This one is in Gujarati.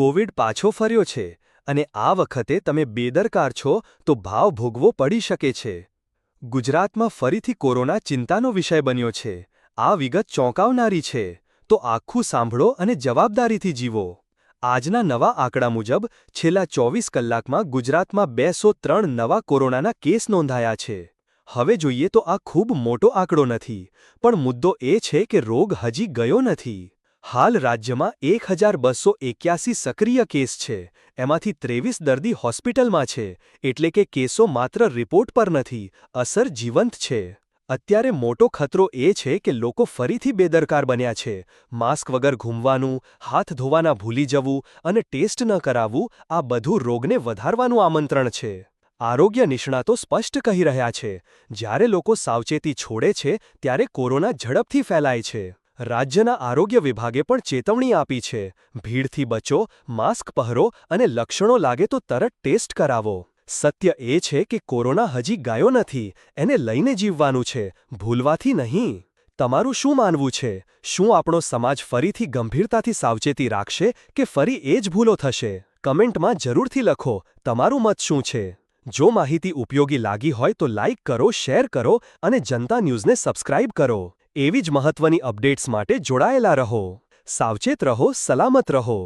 કોવિડ પાછો ફર્યો છે અને આ વખતે તમે બેદરકાર છો તો ભાવ ભોગવો પડી શકે છે. ગુજરાતમાં ફરીથી કોરોના ચિંતાનો વિષય બન્યો છે. આ વિગત ચોંકાવનારી છે. તો આખું સાંભળો અને જવાબદારીથી જીવો. આજના નવા આંકડા મુજબ છેલ્લા ચોવીસ કલાકમાં ગુજરાતમાં બેસો ત્રણ નવા કોરોનાના કેસ નોંધાયા છે. હવે જોઈએ તો આ ખૂબ મોટો આંકડો નથી. પણ મુદ્દો એ છે કે રોગ હજી ગયો નથી. હાલ રાજ્યમાં એક હજાર બસો એક્યાસી સક્રિય કેસ છે. એમાંથી ત્રેવીસ દર્દી હોસ્પિટલમાં છે, એટલે કે કેસો માત્ર રિપોર્ટ પર નથી, અસર જીવંત છે. અત્યારે મોટો ખતરો એ છે કે લોકો ફરીથી બેદરકાર બન્યા છે. માસ્ક વગર ઘૂમવાનું, હાથ ધોવાના ભૂલી જવું અને ટેસ્ટ ન કરાવવું, આ બધું રોગને વધારવાનું આમંત્રણ છે. આરોગ્ય નિષ્ણાતો સ્પષ્ટ કહી રહ્યા છે. જ્યારે લોકો સાવચેતી છોડે છે, ત્યારે કોરોના ઝડપથી ફેલાય છે. રાજ્યના આરોગ્ય વિભાગે પણ ચેતવણી આપી છે. ભીડથી બચો, માસ્ક પહેરો અને લક્ષણો લાગે તો તરત ટેસ્ટ કરાવો. સત્ય એ છે કે કોરોના હજી ગાયો નથી, એને લઈને જીવવાનું છે, ભૂલવાથી નહીં. તમારું શું માનવું છે? શું આપણો સમાજ ફરીથી ગંભીરતાથી સાવચેતી રાખશે કે ફરી એ જ ભૂલો થશે? કમેન્ટમાં જરૂરથી લખો, તમારું મત શું છે? જો માહિતી ઉપયોગી લાગી હોય તો લાઇક કરો, શેર કરો અને જનતા ન્યૂઝને સબસ્ક્રાઇબ કરો. એવી જ મહત્વની અપડેટ્સ માટે જોડાયેલા રહો. સાવચેત રહો સલામત રહો.